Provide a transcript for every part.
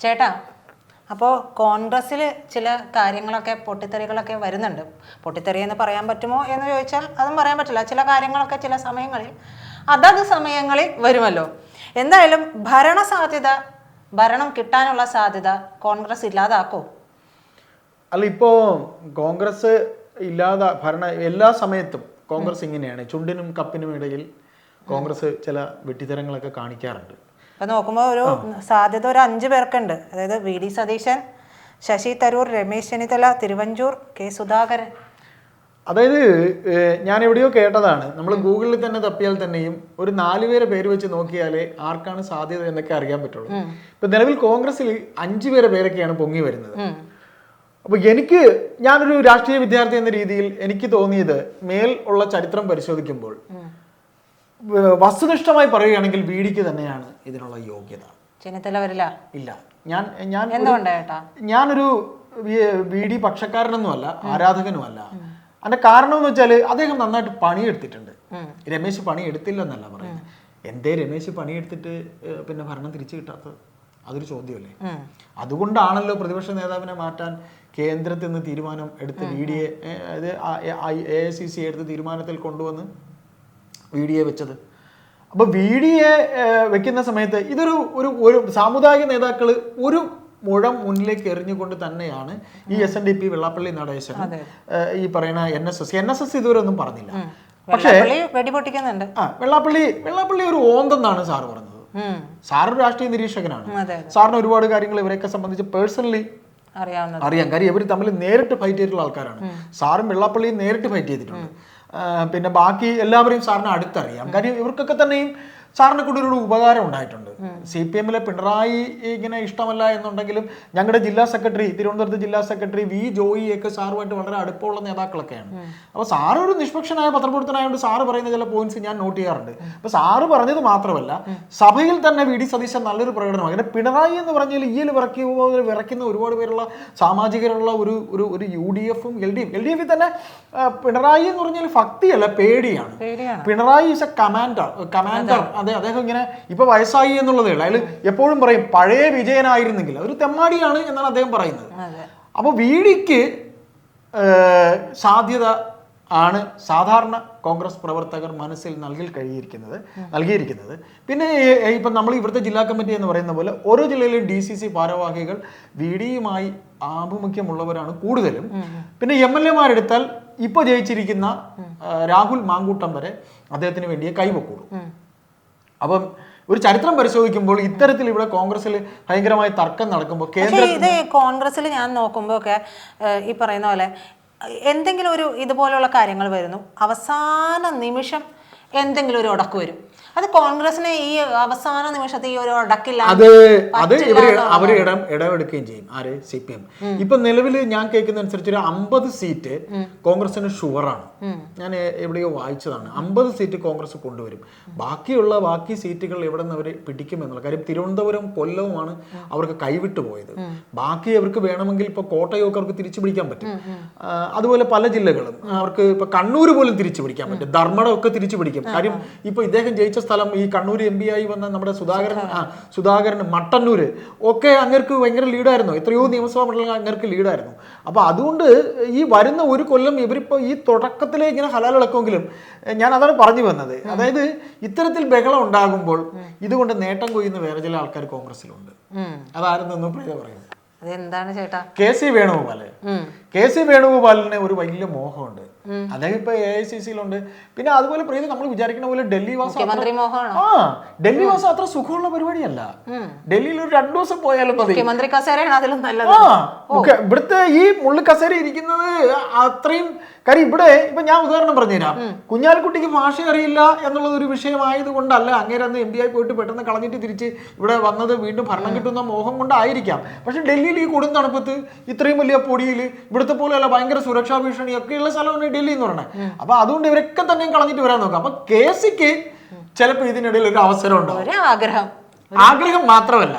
ചേട്ടാ അപ്പോൾ കോൺഗ്രസ്സിൽ ചില കാര്യങ്ങളൊക്കെ പൊട്ടിത്തെറികളൊക്കെ വരുന്നുണ്ട്. പൊട്ടിത്തെറി എന്ന് പറയാൻ പറ്റുമോ എന്ന് ചോദിച്ചാൽ അതും പറയാൻ പറ്റില്ല. ചില കാര്യങ്ങളൊക്കെ ചില സമയങ്ങളിൽ അതത് സമയങ്ങളിൽ വരുമല്ലോ. എന്തായാലും ഭരണ സാധ്യത ഭരണം കിട്ടാനുള്ള സാധ്യത കോൺഗ്രസ് ഇല്ലാതാക്കോ? അല്ല ഇപ്പോ കോൺഗ്രസ് ഇല്ലാതെ ഭരണ എല്ലാ സമയത്തും കോൺഗ്രസ് ഇങ്ങനെയാണ്. ചുണ്ടിനും കപ്പിനും ഇടയിൽ കോൺഗ്രസ് ചില വെട്ടിത്തരങ്ങളൊക്കെ കാണിക്കാറുണ്ട്. ഇപ്പൊ നോക്കുമ്പോൾ ഒരു സാധ്യത ഒരു അഞ്ച് പേർക്കുണ്ട്. അതായത് V D Satheesan Shashi Tharoor Ramesh Chennithala Thiruvanchoor K Sudhakaran. അതായത് ഞാൻ എവിടെയോ കേട്ടതാണ്. നമ്മൾ ഗൂഗിളിൽ തന്നെ തപ്പിയാൽ തന്നെയും ഒരു നാലുപേരെ പേര് വെച്ച് നോക്കിയാലേ ആർക്കാണ് സാധ്യത എന്നൊക്കെ അറിയാൻ പറ്റുള്ളൂ. ഇപ്പൊ നിലവിൽ കോൺഗ്രസിൽ അഞ്ചു പേരെ പേരൊക്കെയാണ് പൊങ്ങി വരുന്നത്. അപ്പൊ എനിക്ക് ഞാനൊരു രാഷ്ട്രീയ വിദ്യാർത്ഥി എന്ന രീതിയിൽ എനിക്ക് തോന്നിയത് മേൽ ഉള്ള ചരിത്രം പരിശോധിക്കുമ്പോൾ വസ്തുനിഷ്ഠമായി പറയുകയാണെങ്കിൽ വി ഡിക്ക് തന്നെയാണ് ഇതിനുള്ള യോഗ്യത. ചെന്നിത്തല വരില്ല ഇല്ല. ഞാൻ ഞാൻ ഞാനൊരു വി ഡി പക്ഷക്കാരനൊന്നുമല്ല ആരാധകനുമല്ല. അതിന്റെ കാരണം എന്ന് വെച്ചാൽ അദ്ദേഹം നന്നായിട്ട് പണിയെടുത്തിട്ടുണ്ട്. രമേശ് പണിയെടുത്തില്ലെന്നല്ല പറയുന്നത്. എന്തേ രമേശ് പണിയെടുത്തിട്ട് പിന്നെ ഭരണം തിരിച്ചു കിട്ടാത്തത്? അതൊരു ചോദ്യമല്ലേ. അതുകൊണ്ടാണല്ലോ പ്രതിപക്ഷ നേതാവിനെ മാറ്റാൻ കേന്ദ്രത്തിൽ നിന്ന് തീരുമാനം എടുത്ത് വി ഡി എ അതായത് എ ഐ സി സി എടുത്ത് തീരുമാനത്തിൽ കൊണ്ടുവന്ന് വി ഡി എ വെച്ചത്. അപ്പോൾ വി ഡി എ വെക്കുന്ന സമയത്ത് ഇതൊരു ഒരു ഒരു സാമുദായിക നേതാക്കൾ ഒരു മുഴം മുന്നിലേക്ക് എറിഞ്ഞുകൊണ്ട് തന്നെയാണ് ഈ S N D P Vellappally Natesan ഈ പറയുന്ന N S S N S S ഇതുവരെ ഒന്നും പറഞ്ഞില്ല. പക്ഷേ വെള്ളാപ്പള്ളി വെടിപൊട്ടിക്കുന്നുണ്ട്. ആ വെള്ളാപ്പള്ളി വെള്ളാപ്പള്ളി ഒരു ഓന്തെന്നാണ് സാറ് പറഞ്ഞത്. സാറൊരു രാഷ്ട്രീയ നിരീക്ഷകനാണ്. സാറിന് ഒരുപാട് കാര്യങ്ങൾ ഇവരെയൊക്കെ സംബന്ധിച്ച് പേഴ്സണലി അറിയാം. കാര്യം ഇവർ തമ്മിൽ നേരിട്ട് ഫൈറ്റ് ചെയ്തിട്ടുള്ള ആൾക്കാരാണ്. സാറും വെള്ളാപ്പള്ളിയും നേരിട്ട് ഫൈറ്റ് ചെയ്തിട്ടുണ്ട്. പിന്നെ ബാക്കി എല്ലാവരെയും സാറിന് അടുത്തറിയാം. കാര്യം ഇവർക്കൊക്കെ തന്നെയും സാറിനെ കൂടി ഒരു ഉപകാരം ഉണ്ടായിട്ടുണ്ട്. സി പി എമ്മിലെ പിണറായി ഇങ്ങനെ ഇഷ്ടമല്ല എന്നുണ്ടെങ്കിലും ഞങ്ങളുടെ ജില്ലാ സെക്രട്ടറി തിരുവനന്തപുരത്ത് ജില്ലാ സെക്രട്ടറി വി ജോയിയൊക്കെ സാറുമായിട്ട് വളരെ അടുപ്പമുള്ള നേതാക്കളൊക്കെയാണ്. അപ്പോൾ സാറ് ഒരു നിഷ്പക്ഷനായ പത്രപ്രവർത്തനായതുകൊണ്ട് സാറ് പറയുന്ന ചില പോയിന്റ്സ് ഞാൻ നോട്ട് ചെയ്യാറുണ്ട്. അപ്പോൾ സാറ് പറഞ്ഞത് മാത്രമല്ല സഭയിൽ തന്നെ വി ഡി സതീശൻ നല്ലൊരു പ്രകടനമാണ് അങ്ങനെ പിണറായി എന്ന് പറഞ്ഞാൽ ഈയിൽ വിറക്കി വിറയ്ക്കുന്ന ഒരുപാട് പേരുള്ള സാമാജികരുള്ള ഒരു ഒരു ഒരു യു ഡി എഫും L D F. L D എഫിൽ തന്നെ പിണറായി എന്ന് പറഞ്ഞാൽ ഭക്തിയല്ല പേടിയാണ്. പേടിയാണ്. Pinarayi is a commander commander അതെ അദ്ദേഹം ഇങ്ങനെ ഇപ്പൊ വയസ്സായി എന്നുള്ളതേ ഉള്ളൂ. അയാൾ എപ്പോഴും പറയും പഴയ വിജയനായിരുന്നെങ്കിൽ. ഒരു തെമ്മാടിയാണ് എന്നാണ് അദ്ദേഹം പറയുന്നത്. അപ്പൊ അപ്പോൾ വീടിക്ക് സാധ്യത ആണ് സാധാരണ കോൺഗ്രസ് പ്രവർത്തകർ മനസ്സിൽ നൽകി കഴിയിരിക്കുന്നത് നൽകിയിരിക്കുന്നത്. പിന്നെ ഇപ്പം നമ്മൾ ഇവിടുത്തെ ജില്ലാ കമ്മിറ്റി എന്ന് പറയുന്ന പോലെ ഓരോ ജില്ലയിലും ഡി സി സി ഭാരവാഹികൾ വി ഡിയുമായി ആഭിമുഖ്യമുള്ളവരാണ് കൂടുതലും. പിന്നെ എം എൽ എമാരെടുത്താൽ ഇപ്പോൾ ജയിച്ചിരിക്കുന്ന രാഹുൽ മാങ്കൂട്ടം വരെ അദ്ദേഹത്തിന് വേണ്ടിയേ കൈവക്കൂടും ഉം. അപ്പം ഒരു ചരിത്രം പരിശോധിക്കുമ്പോൾ ഇത്തരത്തിൽ ഇവിടെ കോൺഗ്രസിൽ ഭയങ്കരമായ തർക്കം നടക്കുമ്പോൾ കേന്ദ്ര ഇത് കോൺഗ്രസ്സിൽ ഞാൻ നോക്കുമ്പോൾ ഒക്കെ ഈ പറയുന്ന പോലെ എന്തെങ്കിലും ഒരു ഇതുപോലെയുള്ള കാര്യങ്ങൾ വരുന്നു അവസാന നിമിഷം എന്തെങ്കിലും ഒരു ഉടക്ക് വരും. അത് കോൺഗ്രസിനെ ഈ അവസാന നിമിഷത്തെ ഈ ഒരു അടക്കില്ല അത് അത് ഇവർ അവർ ഇടം ഇടവെടുക്കുകയും ചെയ്യും. ആര്? C P M. ഇപ്പൊ നിലവിൽ ഞാൻ കേൾക്കുന്ന അനുസരിച്ച് ഒരു അമ്പത് സീറ്റ് കോൺഗ്രസിന് ഷുവറാണ്. ഞാൻ എവിടെയോ വായിച്ചതാണ്. അമ്പത് സീറ്റ് കോൺഗ്രസ് കൊണ്ടുവരും. ബാക്കിയുള്ള ബാക്കി സീറ്റുകൾ എവിടെ നിന്ന് അവർ പിടിക്കുമെന്നുള്ള കാര്യം തിരുവനന്തപുരം കൊല്ലവുമാണ് അവർക്ക് കൈവിട്ടു പോയത്. ബാക്കി അവർക്ക് വേണമെങ്കിൽ ഇപ്പൊ കോട്ടയമൊക്കെ അവർക്ക് തിരിച്ചു പിടിക്കാൻ പറ്റും. അതുപോലെ പല ജില്ലകളും അവർക്ക് ഇപ്പൊ കണ്ണൂർ പോലും തിരിച്ചു പിടിക്കാൻ പറ്റും. ധർമ്മടം ഒക്കെ തിരിച്ചു പിടിക്കും. കാര്യം ഇപ്പൊ ഇദ്ദേഹം ജയിച്ച സ്ഥലം ഈ കണ്ണൂർ എം പി ആയി വന്ന നമ്മുടെ സുധാകരൻ ആ സുധാകരൻ മട്ടന്നൂര് ഒക്കെ അങ്ങർക്ക് ഭയങ്കര ലീഡായിരുന്നു എത്രയോ നിയമസഭാ മണ്ഡലങ്ങൾ അങ്ങർക്ക് ലീഡായിരുന്നു അപ്പൊ അതുകൊണ്ട് ഈ വരുന്ന ഒരു കൊല്ലം ഇവരിപ്പോ ഈ തുടക്കത്തിലേ ഇങ്ങനെ ഹലാലിളക്കുമെങ്കിലും ഞാൻ അതാണ് പറഞ്ഞു വന്നത്. അതായത് ഇത്തരത്തിൽ ബഹളം ഉണ്ടാകുമ്പോൾ ഇതുകൊണ്ട് നേട്ടം കൊയ്യുന്ന വേറെ ചില ആൾക്കാർ കോൺഗ്രസിലുണ്ട് ഉം. അതാരെന്നൊന്നും പ്രിയ പറയുന്നത് അതെന്താണ് ചേട്ടാ? K C Venugopal. K C വേണുഗോപാലിന് ഒരു വലിയ മോഹമുണ്ട്. അദ്ദേഹം ഇപ്പൊ എ ഐ സി സിയിലുണ്ട് പിന്നെ അതുപോലെ പ്രീതി നമ്മൾ വിചാരിക്കുന്ന പോലെ ഡൽഹി വാസം ആ ഡൽഹി വാസം അത്ര സുഖമുള്ള പരിപാടിയല്ല. ഡൽഹിയിൽ ഒരു രണ്ടു ദിവസം പോയാലും മതി. ഇവിടുത്തെ ഈ മുള്ളു കസേര ഇരിക്കുന്നത് അത്രയും കാര്യം ഇവിടെ ഇപ്പൊ ഞാൻ ഉദാഹരണം പറഞ്ഞുതരാം. കുഞ്ഞാലിക്കുട്ടിക്ക് ഭാഷ അറിയില്ല എന്നുള്ളത് ഒരു വിഷയമായത് കൊണ്ടല്ല അങ്ങേരെ അന്ന് എം പി ആയി പോയിട്ട് പെട്ടെന്ന് കളഞ്ഞിട്ട് തിരിച്ച് ഇവിടെ വന്നത് വീണ്ടും ഭരണം കിട്ടുന്ന മോഹം കൊണ്ടായിരിക്കാം. പക്ഷെ ഡൽഹിയിൽ ഈ കൊടും തണുപ്പത്ത് ഇത്രയും വലിയ പൊടിയിൽ ഇവിടുത്തെ പോലെയല്ല ഭയങ്കര സുരക്ഷാ ഭീഷണി ഒക്കെയുള്ള സ്ഥലമാണ് ഡൽഹി എന്ന് പറയുന്നത് അപ്പൊ അതുകൊണ്ട് ഇവരൊക്കെ തന്നെ കളഞ്ഞിട്ട് വരാൻ നോക്കാം. അപ്പൊ കെ സിക്ക് ചിലപ്പോൾ ഇതിനിടയിൽ ഒരു അവസരം ഉണ്ടാവും ആഗ്രഹം. ആഗ്രഹം മാത്രമല്ല.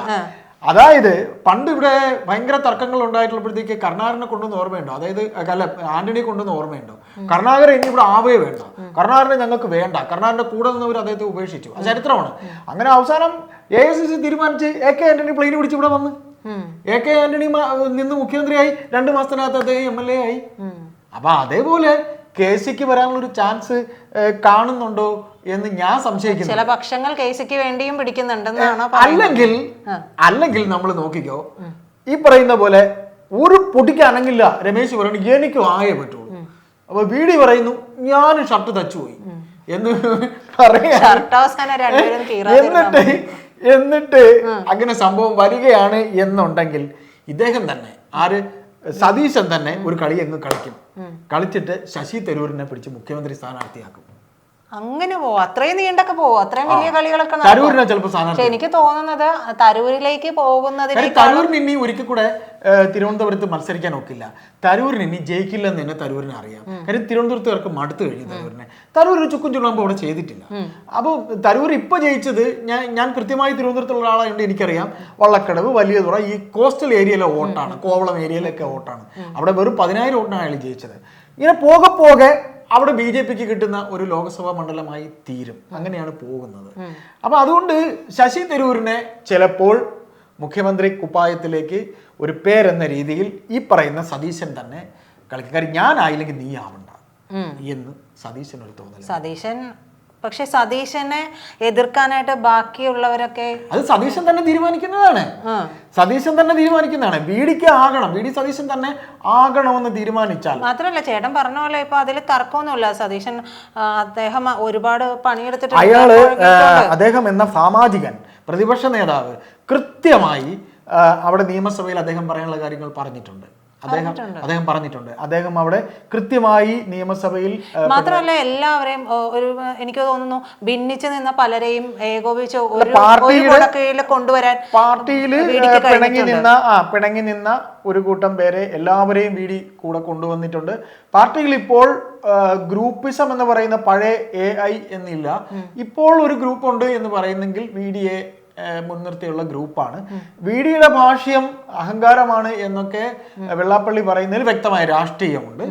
അതായത് പണ്ട് ഇവിടെ ഭയങ്കര തർക്കങ്ങൾ ഉണ്ടായിട്ടുള്ളപ്പോഴത്തേക്ക് കർണാകരനെ കൊണ്ടുവന്ന് ഓർമ്മയുണ്ടോ? അതായത് അല്ല ആന്റണി കൊണ്ടുവന്ന് ഓർമ്മയുണ്ടോ? കർണാകരൻ ഇനി ഇവിടെ ആവേ വേണ്ട. കർണാകരനെ ഞങ്ങൾക്ക് വേണ്ട. കർണാകരന്റെ കൂടെ നിന്നവർ അദ്ദേഹത്തെ ഉപേക്ഷിച്ചു. അത് ചരിത്രമാണ്. അങ്ങനെ അവസാനം എ ഐ സി സി തീരുമാനിച്ച് എ കെ ആന്റണി പ്ലെയിൻ പിടിച്ച് ഇവിടെ വന്ന്. എ കെ ആന്റണി നിന്ന് മുഖ്യമന്ത്രിയായി. രണ്ട് മാസത്തിനകത്ത് അദ്ദേഹം എം എൽ എ ആയി. അപ്പൊ അതേപോലെ കെ സിക്ക് വരാനുള്ള ഒരു ചാൻസ് കാണുന്നുണ്ടോ എന്ന് ഞാൻ സംശയിക്കുന്നു. ചില പക്ഷങ്ങൾ കെ സിക്ക് വേണ്ടിയും പിടിക്കുന്നുണ്ടെന്നാണ് അല്ലെങ്കിൽ അല്ലെങ്കിൽ നമ്മൾ നോക്കിക്കോ ഈ പറയുന്ന പോലെ ഒരു പൊടിക്കാണെങ്കില്ല രമേശ് പറയുന്നു എനിക്കും ആകെ പറ്റുള്ളൂ. അപ്പൊ വീടി പറയുന്നു ഞാൻ ഷർട്ട് തച്ചു പോയി എന്ന് പറയാ എന്നിട്ട് എന്നിട്ട് അങ്ങനെ സംഭവം വരികയാണ് എന്നുണ്ടെങ്കിൽ ഇദ്ദേഹം തന്നെ ആര്? സതീശൻ തന്നെ ഒരു കളി അങ്ങ് കളിക്കും. കളിച്ചിട്ട് ശശി തരൂരിനെ പിടിച്ച് മുഖ്യമന്ത്രി സ്ഥാനാർത്ഥിയാക്കും. അങ്ങനെ പോവും. അത്രയും നീണ്ടൊക്കെ പോവും. അത്രയും വലിയ കളികളൊക്കെ. തരൂരിനെ ചിലപ്പോൾ പക്ഷെ എനിക്ക് തോന്നുന്നത് തരൂരിലേക്ക് പോകുന്നതിന് തരൂരിന് ഇനി ഒരിക്കൽ കൂടെ തിരുവനന്തപുരത്ത് മത്സരിക്കാൻ ഒക്കില്ല. തരൂരിന് ഇനി ജയിക്കില്ലെന്ന് തന്നെ തരൂരിന് അറിയാം. കാര്യം തിരുവനന്തപുരത്തുകാർക്ക് മടുത്തു കഴിഞ്ഞു തരൂരിനെ. തരൂർ ഒരു ചുക്കും ചുണ്ണാമ്പ് അവിടെ ചെയ്തിട്ടില്ല. അപ്പോൾ തരൂർ ഇപ്പൊ ജയിച്ചത് ഞാൻ ഞാൻ കൃത്യമായി തിരുവനന്തപുരത്തുള്ള ആളായതുകൊണ്ട് എനിക്കറിയാം. വള്ളക്കടവ് വലിയ തുറ ഈ കോസ്റ്റൽ ഏരിയയിലെ വോട്ടാണ്. കോവളം ഏരിയയിലൊക്കെ വോട്ടാണ്. അവിടെ വെറും പതിനായിരം വോട്ടിനാണ് അയാൾ ജയിച്ചത്. ഇങ്ങനെ പോകെ പോകെ അവിടെ ബി ജെ പിക്ക് കിട്ടുന്ന ഒരു ലോക്സഭാ മണ്ഡലമായി തീരും. അങ്ങനെയാണ് പോകുന്നത്. അപ്പൊ അതുകൊണ്ട് ശശി തരൂരിനെ ചിലപ്പോൾ മുഖ്യമന്ത്രി കുപ്പായത്തിലേക്ക് ഒരു പേരെന്ന രീതിയിൽ ഈ പറയുന്ന സതീശൻ തന്നെ കളിക്കും. കാര്യം ഞാനായില്ലെങ്കിൽ നീ ആവണ്ട. എന്ന് സതീശൻ ഒരു തോന്നൽ സതീശൻ പക്ഷെ സതീശനെ എതിർക്കാനായിട്ട് ബാക്കിയുള്ളവരൊക്കെ അത് സതീശൻ തന്നെ തീരുമാനിക്കുന്നതാണ്. സതീശൻ തന്നെ തീരുമാനിക്കുന്നതാണ്. വീടിക്ക് ആകണം. വീടി ഡി സതീശൻ തന്നെ ആകണമെന്ന് തീരുമാനിച്ചാൽ. മാത്രമല്ല ചേട്ടൻ പറഞ്ഞ പോലെ ഇപ്പൊ അതിൽ തർക്കമൊന്നുമില്ല. സതീശൻ അദ്ദേഹം ഒരുപാട് പണിയെടുത്തിട്ട് അയാൾ അദ്ദേഹം എന്ന സാമാജികൻ പ്രതിപക്ഷ നേതാവ് കൃത്യമായി അവിടെ നിയമസഭയിൽ അദ്ദേഹം പറയാനുള്ള കാര്യങ്ങൾ പറഞ്ഞിട്ടുണ്ട്. അദ്ദേഹം അദ്ദേഹം പറഞ്ഞിട്ടുണ്ട്. അദ്ദേഹം അവിടെ കൃത്യമായി നിയമസഭയിൽ മാത്രമല്ല എല്ലാവരെയും ഒരു എനിക്ക് തോന്നുന്നു ഭിന്നിച്ചു നിന്ന പലരെയും ഏകോപിച്ച് ഒരു കൊണ്ടുവരാൻ പാർട്ടിയിൽ പിണങ്ങി നിന്ന ആ പിണങ്ങി നിന്ന ഒരു കൂട്ടം പേരെ എല്ലാവരെയും വീടി കൂടെ കൊണ്ടുവന്നിട്ടുണ്ട്. പാർട്ടിയിൽ ഇപ്പോൾ ഗ്രൂപ്പിസം എന്ന് പറയുന്ന പഴയ എ ഐ എന്നില്ല. ഇപ്പോൾ ഒരു ഗ്രൂപ്പ് ഉണ്ട് എന്ന് പറയുന്നെങ്കിൽ വി ഡി എ മുൻനിർത്തിയുള്ള ഗ്രൂപ്പാണ്. വിഡിയുടെ ഭാഷ്യം അഹങ്കാരമാണ് എന്നൊക്കെ വെള്ളാപ്പള്ളി പറയുന്നതിൽ വ്യക്തമായ രാഷ്ട്രീയമുണ്ട്.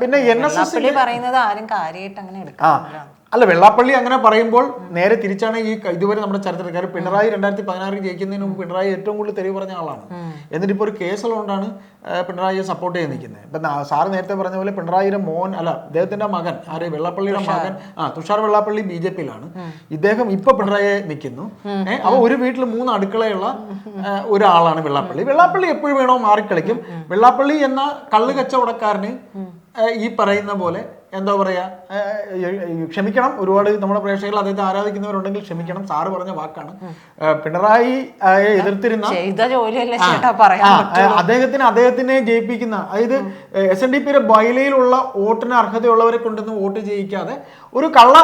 പിന്നെ എൻ എസ് എസ് പറയുന്നത് ആരും കാര്യമായിട്ട് അങ്ങനെ എടുക്കാം അല്ല വെള്ളാപ്പള്ളി അങ്ങനെ പറയുമ്പോൾ നേരെ തിരിച്ചാണ് ഈ ഇതുവരെ നമ്മുടെ ചരിത്രക്കാർ പിണറായി രണ്ടായിരത്തി പതിനാറിൽ ജയിക്കുന്നതിന് മുമ്പ് പിണറായി ഏറ്റവും കൂടുതൽ തെരുവ് പറഞ്ഞ ആളാണ്. എന്നിട്ട് ഇപ്പോൾ ഒരു കേസുള്ളതുകൊണ്ടാണ് പിണറായിയെ സപ്പോർട്ട് ചെയ്ത് നിൽക്കുന്നത്. ഇപ്പം സാറ് നേരത്തെ പറഞ്ഞ പോലെ പിണറായിയുടെ മോൻ അല്ല അദ്ദേഹത്തിന്റെ മകൻ ആര് വെള്ളാപ്പള്ളിയുടെ മകൻ ആ തുഷാർ വെള്ളാപ്പള്ളി ബി ജെ പിയിലാണ്. ഇദ്ദേഹം ഇപ്പൊ പിണറായിയെ നിൽക്കുന്നു. ഏഹ് അപ്പൊ ഒരു വീട്ടിൽ മൂന്ന് അടുക്കളയുള്ള ഒരാളാണ് വെള്ളാപ്പള്ളി. വെള്ളാപ്പള്ളി എപ്പോഴും വേണോ മാറിക്കളിക്കും. വെള്ളാപ്പള്ളി എന്ന കള്ള് കച്ചവടക്കാരന് ആ, ഈ പറയുന്ന പോലെ എന്താ പറയാ? ക്ഷമിക്കണം ഒരുപാട് നമ്മുടെ പ്രേക്ഷകർ അദ്ദേഹത്തെ ആരാധിക്കുന്നവരുണ്ടെങ്കിൽ ക്ഷമിക്കണം. സാറ് പറഞ്ഞ വാക്കാണ്. പിണറായി എതിർത്തിരുന്ന അദ്ദേഹത്തിന് അദ്ദേഹത്തിനെ ജയിപ്പിക്കുന്ന അതായത് എസ് എൻ ഡി പിയുടെ ബൈലയിലുള്ള വോട്ടിന് അർഹതയുള്ളവരെ കൊണ്ടൊന്നും വോട്ട് ചെയ്യിക്കാതെ ഒരു കള്ള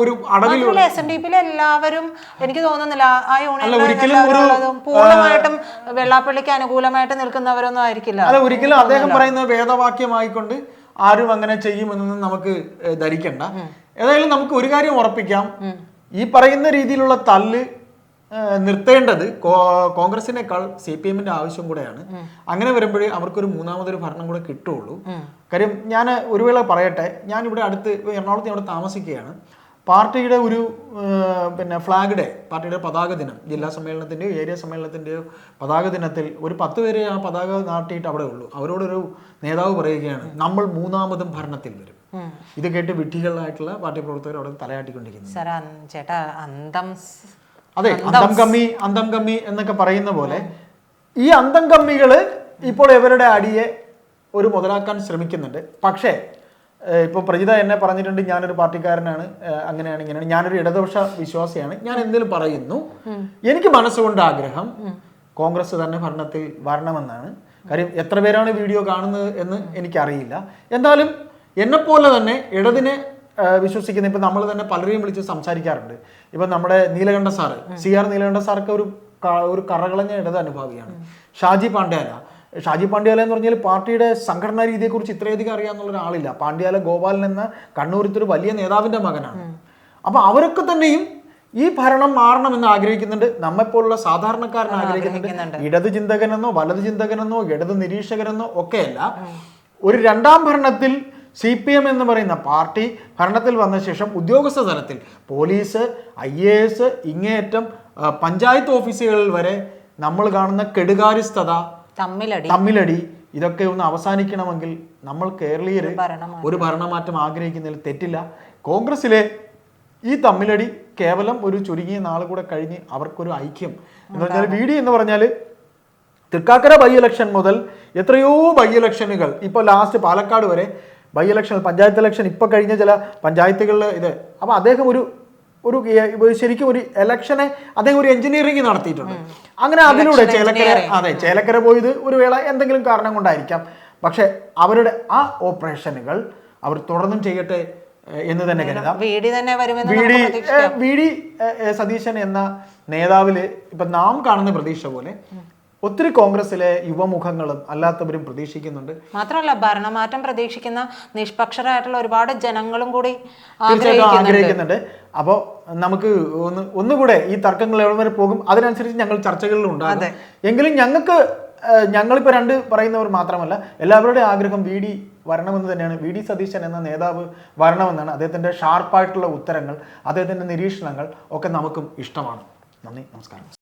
ഒരു അടവിൽ എസ് എൻ ഡി പിയിലെ എല്ലാവരും എനിക്ക് തോന്നുന്നില്ല ആ യൂണിയൻ പൂർണമായിട്ടും വെള്ളാപ്പള്ളിക്ക് അനുകൂലമായിട്ട് നിൽക്കുന്നവരൊന്നും ആയിരിക്കില്ല. അല്ല ഒരിക്കലും അദ്ദേഹം പറയുന്ന വേദവാക്യമായിക്കൊണ്ട് ആരും അങ്ങനെ ചെയ്യുമെന്നൊന്നും നമുക്ക് ധരിക്കണ്ട. ഏതായാലും നമുക്ക് ഒരു കാര്യം ഉറപ്പിക്കാം. ഈ പറയുന്ന രീതിയിലുള്ള തല്ല് നിർത്തേണ്ടത് കോൺഗ്രസിനേക്കാൾ സി പി എമ്മിന്റെ ആവശ്യം കൂടെയാണ്. അങ്ങനെ വരുമ്പോഴേ അവർക്കൊരു മൂന്നാമതൊരു ഭരണം കൂടെ കിട്ടുള്ളൂ കാര്യം ഞാൻ ഒരു വേള പറയട്ടെ. ഞാൻ ഇവിടെ അടുത്ത് എറണാകുളത്ത് ഞാൻ ഇവിടെ താമസിക്കുകയാണ്. പാർട്ടിയുടെ ഒരു പിന്നെ ഫ്ലാഗ് ഡേ പാർട്ടിയുടെ പതാക ദിനം ജില്ലാ സമ്മേളനത്തിന്റെയോ ഏരിയ സമ്മേളനത്തിന്റെയോ പതാക ദിനത്തിൽ ഒരു പത്ത് പേരെ ആ പതാക നാട്ടിയിട്ട് അവിടെ ഉള്ളൂ. അവരോടൊരു നേതാവ് പറയുകയാണ് നമ്മൾ മൂന്നാമതും ഭരണത്തിൽ വരും. ഇത് കേട്ട് വിഡ്ഢികളായിട്ടുള്ള പാർട്ടി പ്രവർത്തകർ അവിടെ തലയാട്ടിക്കൊണ്ടിരിക്കുന്നു. ചേട്ടാ അന്തം അതെ അന്തം കമ്മി അന്തം കമ്മി എന്നൊക്കെ പറയുന്ന പോലെ ഈ അന്തം കമ്മികൾ ഇപ്പോൾ ഇവരുടെ അടിയെ ഒരു മുതലാക്കാൻ ശ്രമിക്കുന്നുണ്ട്. പക്ഷേ ഏഹ് ഇപ്പൊ പ്രജിത എന്നെ പറഞ്ഞിട്ടുണ്ട് ഞാനൊരു പാർട്ടിക്കാരനാണ് അങ്ങനെയാണ് ഇങ്ങനെയാണ്. ഞാനൊരു ഇടതുപക്ഷ വിശ്വാസിയാണ്. ഞാൻ എന്തെങ്കിലും പറയുന്നു. എനിക്ക് മനസ്സുകൊണ്ട് ആഗ്രഹം കോൺഗ്രസ് തന്നെ ഭരണത്തിൽ വരണമെന്നാണ്. കാര്യം എത്ര പേരാണ് വീഡിയോ കാണുന്നത് എന്ന് എനിക്കറിയില്ല. എന്തായാലും എന്നെപ്പോലെ തന്നെ ഇടതിനെ വിശ്വസിക്കുന്ന ഇപ്പം നമ്മൾ തന്നെ പലരെയും വിളിച്ച് സംസാരിക്കാറുണ്ട്. ഇപ്പം നമ്മുടെ Neelakanta sir C R Neelakanta സാർക്ക് ഒരു ഒരു കറകളഞ്ഞ ഇടത് അനുഭാവിയാണ്. ഷാജി പാണ്ഡ്യാല ഷാജി പാണ്ഡ്യാല എന്ന് പറഞ്ഞാൽ പാർട്ടിയുടെ സംഘടനാ രീതിയെക്കുറിച്ച് ഇത്രയധികം അറിയാമെന്നുള്ള ഒരാളില്ല. പാണ്ഡ്യാല ഗോപാലൻ എന്ന കണ്ണൂരത്തെ ഒരു വലിയ നേതാവിന്റെ മകനാണ്. അപ്പോൾ അവരൊക്കെ തന്നെയും ഈ ഭരണം മാറണമെന്ന് ആഗ്രഹിക്കുന്നുണ്ട്. നമ്മെപ്പോലുള്ള സാധാരണക്കാരൻ ആഗ്രഹിക്കുന്നുണ്ട്. ഇടത് ചിന്തകനെന്നോ വലത് ചിന്തകനെന്നോ ഇടത് നിരീക്ഷകനെന്നോ ഒക്കെയല്ല ഒരു രണ്ടാം ഭരണത്തിൽ സി പി എം എന്ന് പറയുന്ന പാർട്ടി ഭരണത്തിൽ വന്ന ശേഷം ഉദ്യോഗസ്ഥ തലത്തിൽ പോലീസ് ഐ എ എസ് ഇങ്ങേയറ്റം പഞ്ചായത്ത് ഓഫീസുകളിൽ വരെ നമ്മൾ കാണുന്ന കെടുകാര്യസ്ഥത തമ്മിലടി. തമ്മിലടി. ഇതൊക്കെ ഒന്ന് അവസാനിക്കണമെങ്കിൽ നമ്മൾ കേരളീയർ ഒരു ഭരണമാറ്റം. ആഗ്രഹിക്കുന്നതിൽ തെറ്റില്ല. കോൺഗ്രസിലെ ഈ തമ്മിലടി കേവലം ഒരു ചുരുങ്ങിയ നാൾ കൂടെ കഴിഞ്ഞ് അവർക്കൊരു ഐക്യം. എന്ന് പറഞ്ഞാൽ വി ഡി എന്ന് പറഞ്ഞാൽ തൃക്കാക്കര ബൈ ഇലക്ഷൻ മുതൽ എത്രയോ ബൈ ഇലക്ഷനുകൾ ഇപ്പോൾ ലാസ്റ്റ് പാലക്കാട് വരെ ബൈ ഇലക്ഷൻ പഞ്ചായത്ത് ഇലക്ഷൻ ഇപ്പോൾ കഴിഞ്ഞ ചില പഞ്ചായത്തുകളിൽ ഇത്. അപ്പോൾ അദ്ദേഹം ഒരു ഒരു ശരിക്കും ഒരു ഇലക്ഷനെ അദ്ദേഹം ഒരു എഞ്ചിനീയറിംഗ് നടത്തിയിട്ടുണ്ട്. അങ്ങനെ അതിലൂടെ ചേലക്കര അതെ ചേലക്കര പോയത് ഒരു വേള എന്തെങ്കിലും കാരണം കൊണ്ടായിരിക്കാം. പക്ഷെ അവരുടെ ആ ഓപ്പറേഷനുകൾ അവർ തുടർന്നും ചെയ്യട്ടെ എന്ന് തന്നെ കരുതാം. വി ഡി സതീശൻ എന്ന നേതാവിൽ ഇപ്പൊ നാം കാണുന്ന പ്രതീക്ഷ പോലെ ഒത്തിരി കോൺഗ്രസിലെ യുവമുഖങ്ങളും അല്ലാത്തവരും പ്രതീക്ഷിക്കുന്നുണ്ട്. മാത്രമല്ല ഭരണമാറ്റം പ്രതീക്ഷിക്കുന്ന നിഷ്പക്ഷരായിട്ടുള്ള ഒരുപാട് ജനങ്ങളും കൂടി ആഗ്രഹിക്കുന്നുണ്ട്. അപ്പോൾ നമുക്ക് ഒന്ന് ഒന്നുകൂടെ ഈ തർക്കങ്ങൾ എവിടെ വരെ പോകും? അതിനനുസരിച്ച് ഞങ്ങൾ ചർച്ചകളിൽ ഉണ്ടാകും. എങ്കിലും ഞങ്ങൾക്ക് ഞങ്ങളിപ്പോൾ രണ്ട് പറയുന്നവർ മാത്രമല്ല എല്ലാവരുടെയും ആഗ്രഹം വി ഡി വരണമെന്ന് തന്നെയാണ്. വി ഡി സതീശൻ എന്ന നേതാവ് വരണമെന്നാണ്. അദ്ദേഹത്തിന്റെ ഷാർപ്പായിട്ടുള്ള ഉത്തരങ്ങൾ അദ്ദേഹത്തിന്റെ നിരീക്ഷണങ്ങൾ ഒക്കെ നമുക്കും ഇഷ്ടമാണ്. നന്ദി നമസ്കാരം.